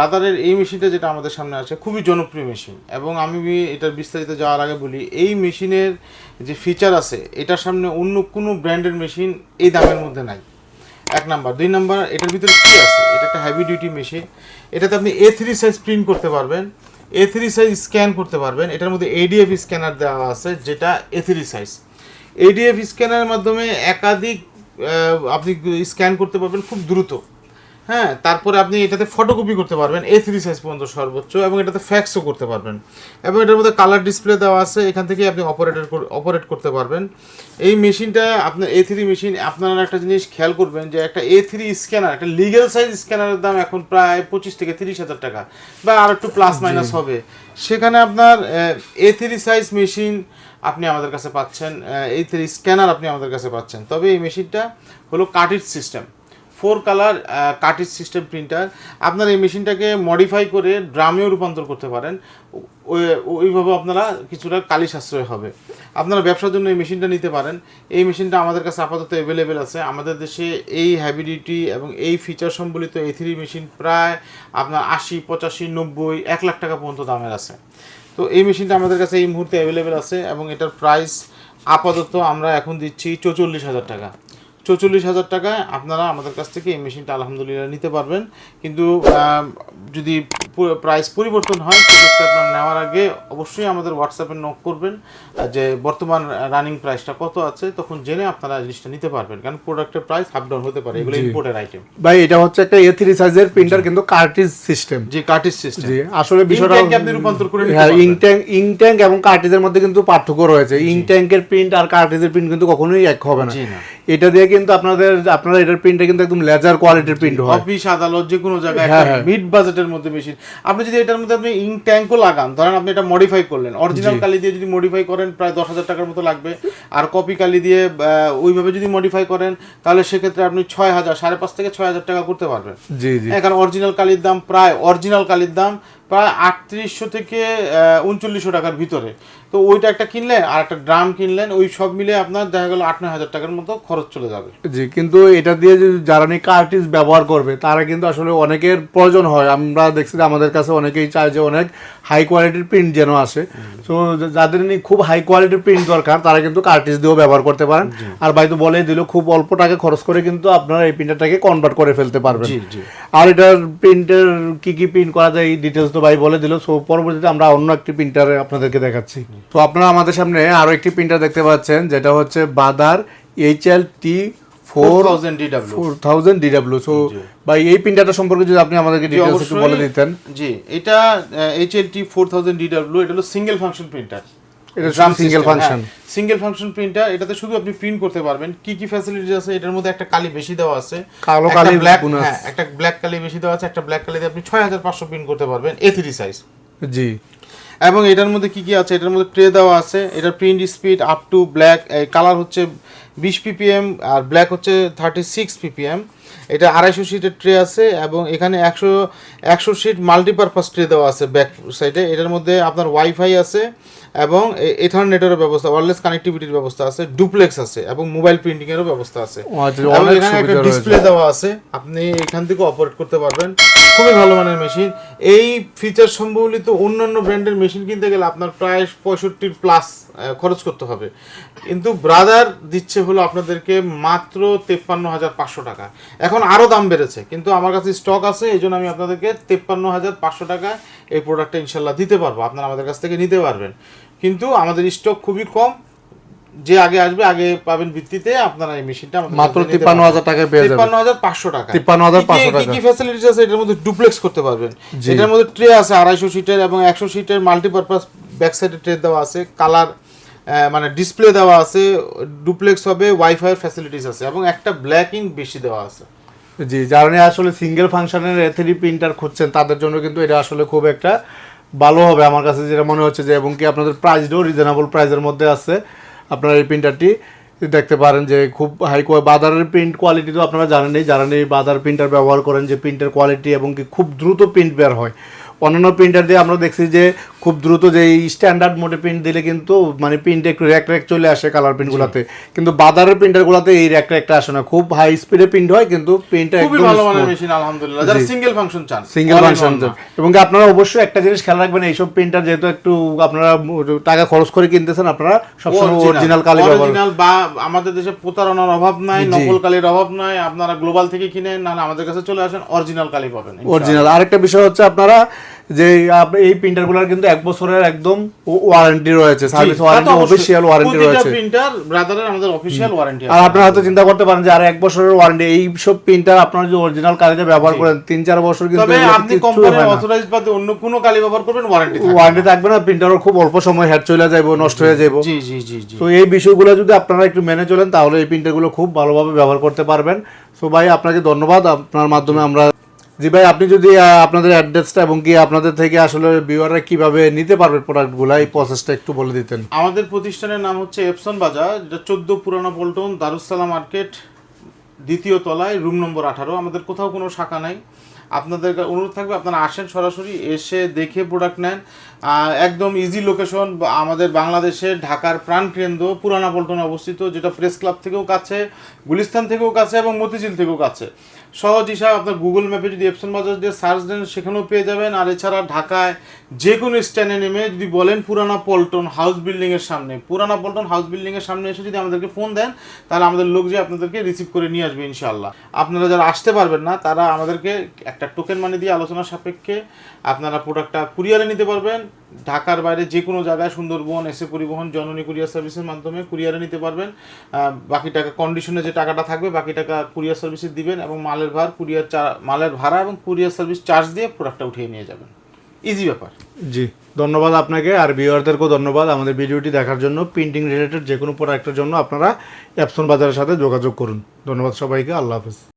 রাদারের এই মেশিনটা যেটা আমাদের সামনে আছে, খুবই জনপ্রিয় মেশিন। এবং আমি এটার বিস্তারিত যাওয়ার আগে বলি, এই মেশিনের যে ফিচার আছে, এটার সামনে অন্য কোনো ব্র্যান্ডের মেশিন এই দামের মধ্যে নাই। এক নাম্বার। দুই নাম্বার, এটার ভিতরে কী আছে? এটা একটা হেভি ডিউটি মেশিন এটাতে আপনি এ থ্রি সাইজ প্রিন্ট করতে পারবেন। এ থ্রি সাইজ স্ক্যান করতে পারবেন। এটার মধ্যে এডিএফ স্ক্যানার দেওয়া আছে, যেটা এ থ্রি সাইজ এডিএফ স্ক্যানারের মাধ্যমে একাধিক আপনি স্ক্যান করতে পারবেন খুব দ্রুত। হ্যাঁ তারপরে আপনি এটাতে ফটোকপি করতে পারবেন এ থ্রি সাইজ পর্যন্ত সর্বোচ্চ এবং এটাতে ফ্যাক্সও করতে পারবেন। এবং এটার মধ্যে কালার ডিসপ্লে দেওয়া আছে এখান থেকে আপনি অপারেটর অপারেট করতে পারবেন। এই মেশিনটা আপনার এ থ্রি মেশিন আপনারা একটা জিনিস খেয়াল করবেন যে একটা এ থ্রি স্ক্যানার একটা লিগেল সাইজ স্ক্যানারের দাম এখন প্রায় পঁচিশ থেকে তিরিশ হাজার টাকা বা আর একটু প্লাস মাইনাস হবে। সেখানে আপনার এ থ্রি সাইজ মেশিন আপনি আমাদের কাছে পাচ্ছেন এই থ্রি স্ক্যানার আপনি আমাদের কাছে পাচ্ছেন। তবে এই মেশিনটা হলো cartridge system four colour cartridge system printer. আপনার এই মেশিনটাকে মডিফাই করে ড্রামেও রূপান্তর করতে পারেন। ওই- ওইভাবে আপনারা কিছুটা কালি সাশ্রয় হবে। আপনারা ব্যবসার জন্য এই মেশিনটা নিতে পারেন। এই মেশিনটা আমাদের কাছে আপাতত অ্যাভেলেবেল আছে। আমাদের দেশে এই হ্যাবিডিটি এবং এই ফিচার সম্বলিত এই থ্রি মেশিন প্রায় আপনার আশি, পঁচাশি, নব্বই, এক লাখ টাকা পর্যন্ত দামের আছে। তো এই মেশিনটা আমাদের কাছে এই মুহূর্তে অ্যাভেলেবেল আছে এবং এটার প্রাইস আপাতত আমরা এখন দিচ্ছি চৌচল্লিশ হাজার টাকা। চৌচল্লিশ হাজার টাকায় আপনারা আমাদের কাছ থেকে এই মেশিনটা আলহামদুলিল্লাহ নিতে পারবেন। কিন্তু যদি প্রাইস পরিবর্তন হয় সেক্ষেত্রে আপনার নেওয়ার আগে অবশ্যই আমাদের হোয়াটসঅ্যাপে নক করবেন যে বর্তমান রানিং প্রাইসটা কত আছে তখন জেনে আপনারা জিনিসটা নিতে পারবেন। কারণ প্রোডাক্টের প্রাইস আপ ডাউন হতে পারে এগুলো ইম্পোর্টের আইটেম ভাই এটা হচ্ছে একটা এ থ্রি সাইজের প্রিন্টার কিন্তু কার্টিজ সিস্টেম যে কার্টিজ সিস্টেম জি আসলে বিষয়টা আপনি রূপান্তর করে হ্যাঁ। ইঙ্ক ট্যাঙ্ক ইঙ্ক ট্যাঙ্ক এবং কার্টিজের মধ্যে কিন্তু পার্থক্য রয়েছে। ইঙ্ক ট্যাঙ্কের প্রিন্ট আর কার্টিজের প্রিন্ট কিন্তু কখনোই এক হবে না। জি না। এটা দিয়ে কিন্তু আপনাদের আপনারা এটার প্রিন্টটা কিন্তু একদম লেজার কোয়ালিটির প্রিন্ট হয়। অফিস আদালত যে কোনো জায়গায় হ্যাঁ, একটা হ্যাঁ। মিড বাজেটের মধ্যে মেশিন আপনি যদি এটার মধ্যে আপনি ইঙ্ক ট্যাঙ্কও লাগান ধরেন আপনি এটা মডিফাই করলেন। অরিজিনাল কালি দিয়ে যদি মডিফাই করেন প্রায় দশ হাজার টাকার মতো লাগবে। আর কপি কালি দিয়ে ওইভাবে যদি মডিফাই করেন তাহলে সেক্ষেত্রে আপনি ছয় হাজার সাড়ে পাঁচ থেকে ছয় হাজার টাকা করতে পারবেন। জি জি। হ্যাঁ কারণ অরিজিনাল কালির দাম প্রায় অরিজিনাল কালির দাম প্রায় আটত্রিশশো থেকে উনচল্লিশশো টাকার ভিতরে। তো ওইটা একটা কিনলেন আর একটা ড্রাম কিনলেন ওই সব মিলে আপনার দেখা গেলো আট নয় হাজার টাকার মতো খরচ চলে যাবে। জি কিন্তু এটা দিয়ে যারা নাকি কার্টিজ ব্যবহার করবে তারা কিন্তু আসলে অনেকের প্রয়োজন হয়। আমরা দেখছি যে আমাদের কাছে অনেকেই চায় যে অনেক হাই কোয়ালিটির প্রিন্ট যেন আসে। তো যাদের নিয়ে খুব হাই কোয়ালিটির প্রিন্ট দরকার তারা কিন্তু কার্টিজ দিয়েও ব্যবহার করতে পারেন। আর ভাই তো বলেই দিল খুব অল্প টাকা খরচ করে কিন্তু আপনারা এই প্রিন্টারটাকে কনভার্ট করে ফেলতে পারবেন। আর এটার প্রিন্টের কি কি প্রিন্ট করা যায় এই ডিটেলস তো ভাই বলে দিল সো পরবর্তীতে আমরা অন্য একটি প্রিন্টার আপনাদেরকে দেখাচ্ছি। তো আপনারা আমাদের সামনে আরও একটি প্রিন্টার দেখতে পাচ্ছেন যেটা হচ্ছে Brother H L T four thousand DW so ভাই এই প্রিন্টারটা সম্পর্কে যদি আপনি আমাদেরকে ডিটেলস একটু। বলে দিতেন। জি এটা H L T four thousand DW এটা হলো সিঙ্গেল ফাংশন প্রিন্টার এটা শুধু single function। Single function printer এটাতে শুধু আপনি প্রিন্ট করতে পারবেন। কি কি ফ্যাসিলিটি আছে এটার মধ্যে একটা কালি বেশি দেওয়া আছে। কালো গুণ আছে। হ্যাঁ একটা ব্ল্যাক কালি বেশি দেওয়া আছে একটা ব্ল্যাক কালি দিয়ে আপনি ছয় হাজার পাঁচশো প্রিন্ট করতে পারবেন এ থ্রি সাইজ জি। এবং এটার মধ্যে কি কি আছে এটার মধ্যে ট্রে দেওয়া আছে এটার print speed up to black colour হচ্ছে বিশ পিপিএম আর ব্ল্যাক হচ্ছে থার্টি সিক্স পিপিএম এটা আড়াইশো সিটের ট্রে আছে এবং এখানে একশো একশো সিট মাল্টিপারপাস ট্রে দেওয়া আছে ব্যাক সাইডে এটার মধ্যে আপনার ওয়াইফাই আছে এবং এথারনেটেরও ব্যবস্থা ওয়ারলেস কানেক্টিভিটির ব্যবস্থা আছে ডুপ্লেক্স আছে এবং মোবাইল প্রিন্টিংয়েরও ব্যবস্থা আছে। আচ্ছা, এখানে একটা ডিসপ্লে দেওয়া আছে আপনি এখান থেকে অপারেট করতে পারবেন। খুবই ভালো মানের মেশিন এই ফিচার সম্বলিত অন্যান্য ব্র্যান্ডের মেশিন কিনতে গেলে আপনার প্রায় পঁয়ষট্টির প্লাস খরচ করতে হবে। কিন্তু ব্রাদার দিচ্ছে হলো আপনাদেরকে মাত্র তেপ্পান্ন হাজার পাঁচশো টাকা। এখন আরও দাম বেড়েছে কিন্তু আমার কাছে স্টক আছে এই জন্য আমি আপনাদেরকে তেপ্পান্ন হাজার পাঁচশো টাকা এই প্রোডাক্টটা ইনশাল্লাহ দিতে পারব আপনারা আমাদের কাছ থেকে নিতে পারবেন। কিন্তু আমাদের স্টক খুবই কম যে আগে আসবে আগে পাবেন ভিত্তিতে আপনারা এই মেশিনটা মাত্র তিপ্পান্ন হাজার টাকায় পেয়ে যাবেন। তিপ্পান্ন হাজার পাঁচশো টাকা 53,500 টাকা। কি কি ফ্যাসিলিটিস আছে এটার মধ্যে ডুপ্লেক্স করতে পারবেন। এটার মধ্যে ট্রে আছে আড়াইশো সিটের এবং একশো সিটের মাল্টিপারপাস ব্যাক সাইডে ট্রে দেওয়া আছে কালার মানে ডিসপ্লে দেওয়া আছে ডুপ্লেক্স হবে ওয়াইফাই ফ্যাসিলিটিস আছে, এবং একটা ব্ল্যাক বেশি দেওয়া আছে। জি, যারা আসলে সিঙ্গেল ফাংশনের থ্রি প্রিন্টার খুঁজছেন, তাদের জন্য কিন্তু এটা আসলে খুব একটা ভালো হবে। আমার কাছে যেটা মনে হচ্ছে যে, এবং কি আপনাদের প্রাইসটাও রিজনেবল প্রাইসের মধ্যে আছে আপনারা এই প্রিন্টারটি দেখতে পারেন যে, খুব হাই বাজারের প্রিন্ট কোয়ালিটি তো আপনারা জানেনই এই বাজার প্রিন্টার ব্যবহার করেন যে প্রিন্টের কোয়ালিটি এবং কি খুব দ্রুত প্রিন্ট বের হয়। অন্যান্য প্রিন্টার দিয়ে আমরা দেখছি যে খুব দ্রুত যে স্ট্যান্ডার্ড মোডে প্রিন্ট দিলে কিন্তু মানে প্রিন্টে একটু র্যাক র্যাক চলে আসে কালার প্রিন্টগুলোতে কিন্তু বাজারের প্রিন্টারগুলোতে এই র্যাক র্যাকটা আসে না। খুব হাই স্পিডে প্রিন্ট হয় কিন্তু প্রিন্টটা খুবই ভালো মানের মেশিন আলহামদুলিল্লাহ। যারা সিঙ্গেল ফাংশন চান সিঙ্গেল ফাংশন এবং আপনারা অবশ্যই একটা জিনিস খেয়াল রাখবেন এইসব প্রিন্টার যেহেতু একটু আপনারা টাকা খরচ করে কিনতেছেন আপনারা সবসময় অরিজিনাল কালি ব্যবহার অরিজিনাল বা আমাদের দেশে প্রতারণার অভাব নাই। নকল কালির অভাব নাই। আপনারা গ্লোবাল থেকে কিনেন না আমাদের কাছে চলে আসেন অরিজিনাল কালি পাবেন অরিজিনাল আরেকটা বিষয় হচ্ছে আপনারা যে এই প্রিন্টারগুলোর কিন্তু এক বছরের একদম ওয়ারেন্টি রয়েছে সার্ভিস ওয়ারেন্টি অফিসিয়াল ওয়ারেন্টি রয়েছে। প্রিন্টার ব্রাদারের আমাদের অফিসিয়াল ওয়ারেন্টি আর আপনারা হয়তো চিন্তা করতে পারেন যে আর এক বছরের ওয়ারেন্টি এই সব প্রিন্টার আপনারা যদি অরিজিনাল কালিতে ব্যবহার করেন তিন চার বছর কিন্তু তবে আপনি কোম্পানির হয় না। অথরাইজ বাদে অন্য কোনো কালি ব্যবহার করবেন ওয়ারেন্টি থাকবে ওয়ারেন্টি থাকবে না প্রিন্টারও খুব অল্প সময় হ্যাড চলে যাইব নষ্ট হয়ে যাইব। জি জি জি জি। তো এই বিষয়গুলো যদি আপনারা একটু মেনে চলেন তাহলে এই প্রিন্টারগুলো খুব ভালোভাবে ব্যবহার করতে পারবেন। সো ভাই আপনাকে ধন্যবাদ। আপনার মাধ্যমে আমরা জি ভাই, আপনি যদি আপনাদের অ্যাড্রেসটা এবং কি আপনাদের থেকে আসলে ভিউয়াররা কীভাবে নিতে পারবে প্রোডাক্টগুলো এই প্রসেসটা একটু বলে দিতেন। আমাদের প্রতিষ্ঠানের নাম হচ্ছে এপসন বাজার যেটা চোদ্দ পুরানো পল্টন দারুসালাম মার্কেট দ্বিতীয় তলায় রুম নম্বর আঠারো। আমাদের কোথাও কোনো শাখা নাই। আপনাদের অনুরোধ থাকবে, আপনারা আসেন সরাসরি, এসে দেখে প্রোডাক্ট নেন। একদম ইজি লোকেশন আমাদের বাংলাদেশের ঢাকার প্রাণকেন্দ্র পুরানা পল্টনে অবস্থিত, যেটা প্রেস ক্লাব থেকেও কাছে গুলিস্তান থেকেও কাছে এবং মতিঝিল থেকেও কাছে। সহজ হিসাব, আপনার গুগল ম্যাপে যদি এপসন বাজার দিয়ে সার্চ দেন, সেখানেও পেয়ে যাবেন। আর এছাড়া ঢাকায় যে কোনো স্ট্যান্ডে নেমে যদি বলেন পুরানা পল্টন হাউস বিল্ডিংয়ের সামনে। পুরানা পল্টন হাউস বিল্ডিংয়ের সামনে এসে যদি আমাদেরকে ফোন দেন, তাহলে আমাদের লোক যে আপনাদেরকে রিসিভ করে নিয়ে আসবে ইনশাল্লাহ আপনারা যারা আসতে পারবেন না, তারা আমাদেরকে একটা টোকেন মানি দিয়ে আলোচনা সাপেক্ষে আপনারা প্রোডাক্টটা কুরিয়ারে নিতে পারবেন। ঢাকার বাইরে যে কোনো জায়গায় সুন্দরবন এসে পরিবহন, জননী কুরিয়ার সার্ভিসের মাধ্যমে কুরিয়ারে নিতে পারবেন। বাকি টাকা কন্ডিশনে যে টাকাটা থাকবে, বাকি টাকা কুরিয়ার সার্ভিসে দিবেন এবং মালের ভার, কুরিয়ার মালের ভাড়া এবং কুরিয়ার সার্ভিস চার্জ দিয়ে প্রোডাক্টটা উঠিয়ে নিয়ে যাবেন। ইজি ব্যাপার। জি, ধন্যবাদ আপনাকে আর ভিউয়ারদেরকেও ধন্যবাদ আমাদের ভিডিওটি দেখার জন্য। প্রিন্টিং রিলেটেড যে কোনো প্রোডাক্টের জন্য আপনারা অ্যাপসন বাজারের সাথে যোগাযোগ করুন। ধন্যবাদ সবাইকে, আল্লাহ হাফেজ।